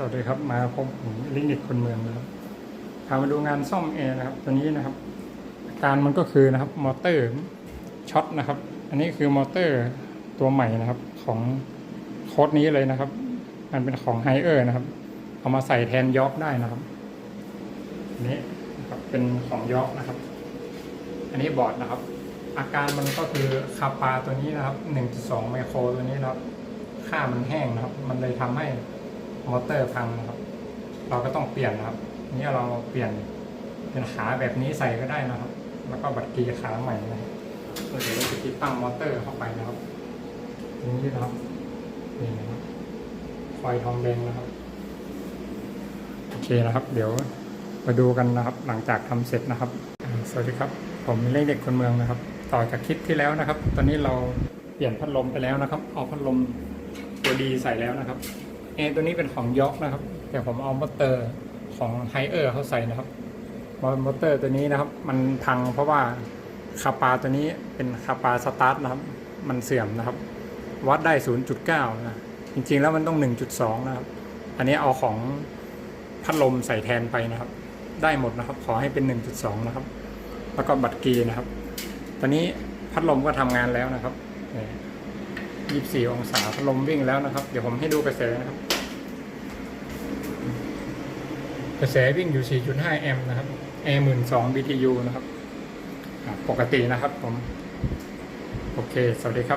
สวัสดีครับมาพบผมลิงนิกคนเมืองนะครับพามาดูงานซ่อมแอร์นะครับ ตัวนี้นะครับอาการมันก็คือนะครับมอเตอร์ช็อตนะครับ อันนี้คือมอเตอร์ตัวใหม่นะครับของโค้ดนี้เลยนะครับ มันเป็นของไฮเออร์นะครับ เอามาใส่แทนยอกได้นะครับอันนี้นะครับเป็นของยอกนะครับ อันนี้บอร์ดนะครับ อาการมันก็คือคาปาตัวนี้นะครับ 1.2 ไมโครตัวนี้นะครับค่ามันแห้งนะครับ มันเลยทำให้ มอเตอร์พังนะครับ เราก็ต้องเปลี่ยนนะครับนี่เราเปลี่ยนเป็นขาแบบนี้ใส่ก็ได้นะครับ แล้วก็บัตรกีขาใหม่นะครับเราจะได้ติดตั้งมอเตอร์เข้าไปนะครับนี่นะครับนี่นะครับไฟทองแดงนะครับโอเคนะครับ เดี๋ยวมาดูกันนะครับ หลังจากทำเสร็จนะครับ สวัสดีครับ ผมเล็กเด็กคนเมืองนะครับ ต่อจากคลิปที่แล้วนะครับ ตอนนี้เราเปลี่ยนพัดลมไปแล้วนะครับ เอาพัดลมตัวดีใส่แล้วนะครับ แอร์ตัวนี้เป็นของยอกนะครับแต่ผมเอามอเตอร์ของไฮเออร์เขาใส่นะครับมอเตอร์ตัวนี้นะครับมันพังเพราะว่าคาปาตัวนี้เป็นคาปาสตาร์ทนะครับ มันเสื่อมนะครับ วัดได้ 0.9 นะ จริงๆแล้วมันต้อง 1.2 นะครับ อันนี้เอาของพัดลมใส่แทนไปนะครับ ได้หมดนะครับ ขอให้เป็น 1.2 นะครับ แล้วก็บัตรกีนะครับ ตอนนี้พัดลมก็ทำงานแล้วนะครับ 24 องศาพัดลมวิ่งแล้วนะครับ เดี๋ยวผมให้ดูกระแสนะครับ กระแสวิ่งอยู่ 4.5 แอมป์นะครับแอร์12 BTU นะครับ ปกตินะครับผม โอเค สวัสดีครับ